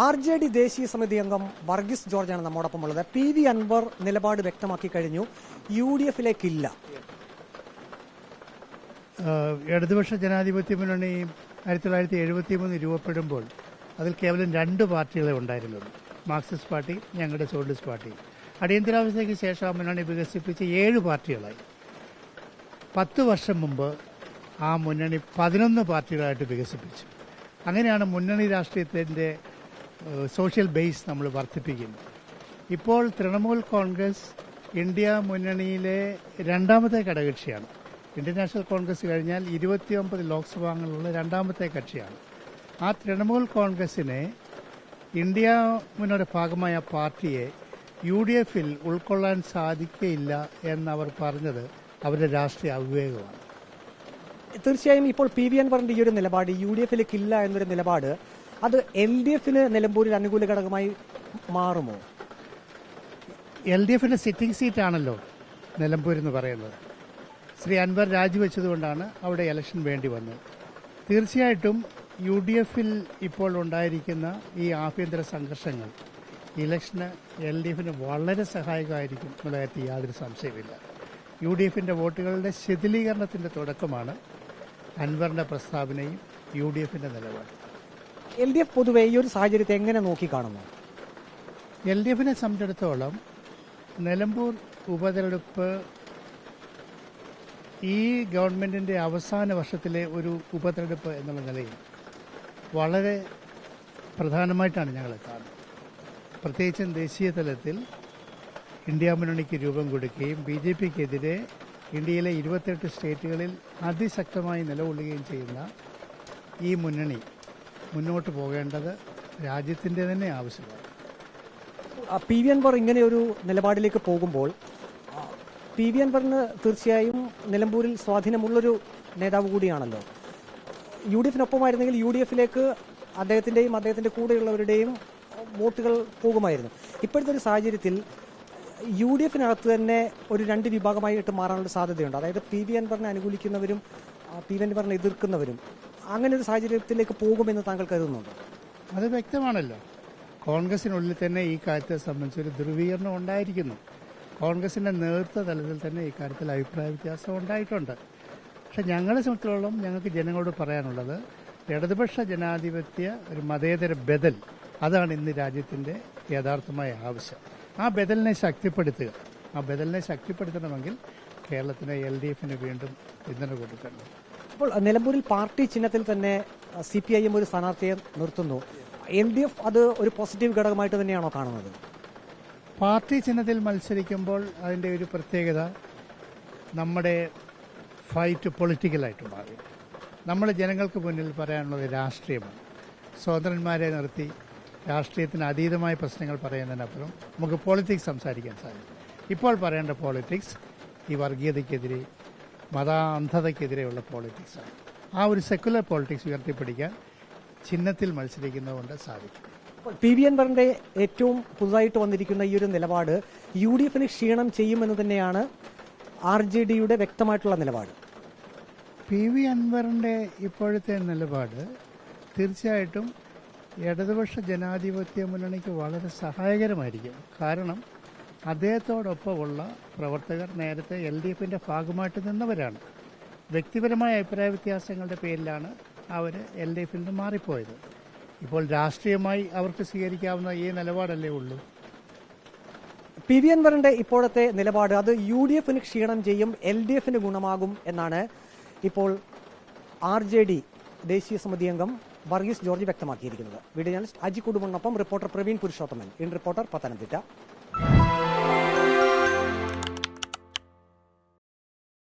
R J D ദേശീയ സമിതി അംഗം വർഗീസ് ജോർജാണ് നമ്മോടൊപ്പം ഉള്ളത് പി വി അൻവർ നിലപാട് വ്യക്തമാക്കി കഴിഞ്ഞു. യു ഡി എഫിലേക്കില്ല. ഇടതുപക്ഷ ജനാധിപത്യ മുന്നണി ആയിരത്തി തൊള്ളായിരത്തി എഴുപത്തി മൂന്ന് രൂപപ്പെടുമ്പോൾ അതിൽ കേവലം രണ്ട് പാർട്ടികളെ ഉണ്ടായിരുന്നുള്ളൂ. മാർക്സിസ്റ്റ് പാർട്ടി ഞങ്ങളുടെ സോഷ്യലിസ്റ്റ് പാർട്ടി. അടിയന്തരാവസ്ഥയ്ക്ക് ശേഷം ആ മുന്നണി വികസിപ്പിച്ച് ഏഴ് പാർട്ടികളായി. പത്ത് വർഷം മുമ്പ് ആ മുന്നണി പതിനൊന്ന് പാർട്ടികളായിട്ട് വികസിപ്പിച്ചു. അങ്ങനെയാണ് മുന്നണി രാഷ്ട്രീയത്തിന്റെ സോഷ്യൽ ബേസ് നമ്മൾ വർദ്ധിപ്പിക്കുന്നു. ഇപ്പോൾ തൃണമൂൽ കോൺഗ്രസ് ഇന്ത്യ മുന്നണിയിലെ രണ്ടാമത്തെ ഘടകകക്ഷിയാണ്. ഇന്ത്യൻ നാഷണൽ കോൺഗ്രസ് കഴിഞ്ഞാൽ ഇരുപത്തിയൊമ്പത് ലോക്സഭാംഗങ്ങളുള്ള രണ്ടാമത്തെ കക്ഷിയാണ്. ആ തൃണമൂൽ കോൺഗ്രസിനെ ഇന്ത്യ മുന്നോട് ഭാഗമായ പാർട്ടിയെ യു ഡി എഫിൽ ഉൾക്കൊള്ളാൻ സാധിക്കയില്ല എന്നവർ പറഞ്ഞത് അവരുടെ രാഷ്ട്രീയ അവിവേകമാണ്. തീർച്ചയായും ഇപ്പോൾ പി വി അൻവറിന്റെ ഈ ഒരു നിലപാട് യു ഡി എഫിലേക്ക് ഇല്ല എന്നൊരു നിലപാട് അത് എൽ ഡി എഫിന് നിലമ്പൂരിൽ അനുകൂല ഘടകമായി മാറുമോ? എൽ ഡി എഫിന്റെ സിറ്റിംഗ് സീറ്റാണല്ലോ നിലമ്പൂർ എന്ന് പറയുന്നത്. ശ്രീ അൻവർ രാജിവെച്ചതുകൊണ്ടാണ് അവിടെ ഇലക്ഷൻ വേണ്ടി വന്നത്. തീർച്ചയായിട്ടും യു ഡി എഫിൽ ഇപ്പോൾ ഉണ്ടായിരിക്കുന്ന ഈ ആഭ്യന്തര സംഘർഷങ്ങൾ ഇലക്ഷന് എൽ ഡി എഫിന് വളരെ സഹായകമായിരിക്കും എന്നുള്ള കാര്യത്തിൽ യാതൊരു സംശയമില്ല യു ഡി എഫിന്റെ വോട്ടുകളുടെ ശിഥിലീകരണത്തിന്റെ തുടക്കമാണ് അൻവറിന്റെ പ്രസ്താവനയും യു ഡി എഫിന്റെ നിലപാടും. എൽ ഡി എഫ് പൊതുവെ ഈ ഒരു സാഹചര്യത്തെ എങ്ങനെ നോക്കിക്കാണുന്നു? എൽ ഡി എഫിനെ സംബന്ധിച്ചിടത്തോളം നിലമ്പൂർ ഉപതെരഞ്ഞെടുപ്പ് ഈ ഗവൺമെന്റിന്റെ അവസാന വർഷത്തിലെ ഒരു ഉപതെരഞ്ഞെടുപ്പ് എന്നുള്ള നിലയിൽ വളരെ പ്രധാനമായിട്ടാണ് ഞങ്ങൾ കാണുന്നത്. പ്രത്യേകിച്ചും ദേശീയ തലത്തിൽ ഇന്ത്യ മുന്നണിക്ക് രൂപം കൊടുക്കുകയും ബി ജെ പിക്കെതിരെ ഇന്ത്യയിലെ ഇരുപത്തെട്ട് സ്റ്റേറ്റുകളിൽ അതിശക്തമായി നിലകൊള്ളുകയും ചെയ്യുന്ന ഈ മുന്നണി മുന്നോട്ട് പോകേണ്ടത് രാജ്യത്തിന്റെ തന്നെ ആവശ്യമാണ്. പി വി അൻവർ ഇങ്ങനെ ഒരു നിലപാടിലേക്ക് പോകുമ്പോൾ പി വി അൻവറിന് തീർച്ചയായും നിലമ്പൂരിൽ സ്വാധീനമുള്ളൊരു നേതാവ് കൂടിയാണല്ലോ. യു ഡി എഫിനൊപ്പമായിരുന്നെങ്കിൽ യു ഡി എഫിലേക്ക് അദ്ദേഹത്തിന്റെയും അദ്ദേഹത്തിന്റെ കൂടെയുള്ളവരുടെയും വോട്ടുകൾ പോകുമായിരുന്നു. ഇപ്പോഴത്തെ ഒരു സാഹചര്യത്തിൽ യു ഡി എഫിനകത്ത് തന്നെ ഒരു രണ്ട് വിഭാഗമായിട്ട് മാറാനുള്ള സാധ്യതയുണ്ട്. അതായത് പി വി അൻവറിനെ അനുകൂലിക്കുന്നവരും പി വി അൻവറിനെ എതിർക്കുന്നവരും. അങ്ങനെ ഒരു സാഹചര്യത്തിലേക്ക് പോകുമെന്ന് താങ്കൾ കരുതുന്നുണ്ടോ? അത് വ്യക്തമാണല്ലോ. കോൺഗ്രസിനുള്ളിൽ തന്നെ ഈ കാര്യത്തെ സംബന്ധിച്ച് ഒരു ധ്രുവീകരണം ഉണ്ടായിരിക്കുന്നു. കോൺഗ്രസിന്റെ നേതൃത്വ തലത്തിൽ തന്നെ ഈ കാര്യത്തിൽ അഭിപ്രായ വ്യത്യാസം ഉണ്ടായിട്ടുണ്ട്. പക്ഷെ ഞങ്ങളെ സംബന്ധിച്ചിടത്തോളം ഞങ്ങൾക്ക് ജനങ്ങളോട് പറയാനുള്ളത് ഇടതുപക്ഷ ജനാധിപത്യ ഒരു മതേതര ബദൽ അതാണ് ഇന്ന് രാജ്യത്തിന്റെ യഥാർത്ഥമായ ആവശ്യം. ആ ബദലിനെ ശക്തിപ്പെടുത്തുക. ആ ബദലിനെ ശക്തിപ്പെടുത്തണമെങ്കിൽ കേരളത്തിന് എൽ ഡി എഫിന് വീണ്ടും പിന്തുണ കൊടുക്കണം അപ്പോൾ നിലമ്പൂരിൽ പാർട്ടി ചിഹ്നത്തിൽ തന്നെ സി പി ഐ എം ഒരു സ്ഥാനാർത്ഥിയെ നിർത്തുന്നു. എൽ ഡി എഫ് അത് ഒരു പോസിറ്റീവ് ഘടകമായിട്ട് തന്നെയാണോ കാണുന്നത്? പാർട്ടി ചിഹ്നത്തിൽ മത്സരിക്കുമ്പോൾ അതിന്റെ ഒരു പ്രത്യേകത നമ്മുടെ ഫൈറ്റ് പൊളിറ്റിക്കലായിട്ടുണ്ടാകും. നമ്മൾ ജനങ്ങൾക്ക് മുന്നിൽ പറയാനുള്ളത് രാഷ്ട്രീയമാണ്. സ്വതന്ത്രന്മാരെ നിർത്തി രാഷ്ട്രീയത്തിന് അതീതമായ പ്രശ്നങ്ങൾ പറയുന്നതിനപ്പുറം നമുക്ക് പോളിറ്റിക്സ് സംസാരിക്കാൻ സാധിക്കും. ഇപ്പോൾ പറയേണ്ട പോളിറ്റിക്സ് ഈ വർഗീയതയ്ക്കെതിരെ മത അന്ധതയ്ക്കെതിരെയുള്ള പോളിറ്റിക്സാണ് ആ ഒരു സെക്കുലർ പോളിറ്റിക്സ് ഉയർത്തിപ്പിടിക്കാൻ ചിഹ്നത്തിൽ മത്സരിക്കുന്നതുകൊണ്ട് സാധിക്കും. പി വി അൻവറിന്റെ ഏറ്റവും പുതുതായിട്ട് വന്നിരിക്കുന്ന ഈ ഒരു നിലപാട് യു ഡി എഫിന് ക്ഷീണം ചെയ്യുമെന്ന് തന്നെയാണ് ആർ ജെ ഡിയുടെ വ്യക്തമായിട്ടുള്ള നിലപാട്. പി വി അൻവറിന്റെ ഇപ്പോഴത്തെ നിലപാട് തീർച്ചയായിട്ടും ഇടതുപക്ഷ ജനാധിപത്യ മുന്നണിക്ക് വളരെ സഹായകരമായിരിക്കും. കാരണം അദ്ദേഹത്തോടൊപ്പമുള്ള പ്രവർത്തകർ നേരത്തെ എൽ ഡി എഫിന്റെ ഭാഗമായിട്ട് നിന്നവരാണ്. വ്യക്തിപരമായ അഭിപ്രായ വ്യത്യാസങ്ങളുടെ പേരിലാണ് അവർ എൽ ഡി എഫിൽ നിന്ന് മാറിപ്പോയത്. ഇപ്പോൾ രാഷ്ട്രീയമായി അവർക്ക് സ്വീകരിക്കാവുന്ന ഈ നിലപാടല്ലേ ഉള്ളൂ? പി വി അൻവറിന്റെ ഇപ്പോഴത്തെ നിലപാട് അത് യു ഡി എഫിന് ക്ഷീണം ചെയ്യും എൽ ഡി എഫിന് ഗുണമാകും എന്നാണ് ഇപ്പോൾ ആർ ജെ ഡി ദേശീയ സമിതി അംഗം വർഗീസ് ജോർജ് വ്യക്തമാക്കിയിരിക്കുന്നത്. Video journalist Aji കുടുംബനൊപ്പം reporter Praveen Purushothaman. In reporter Pathanamthitta.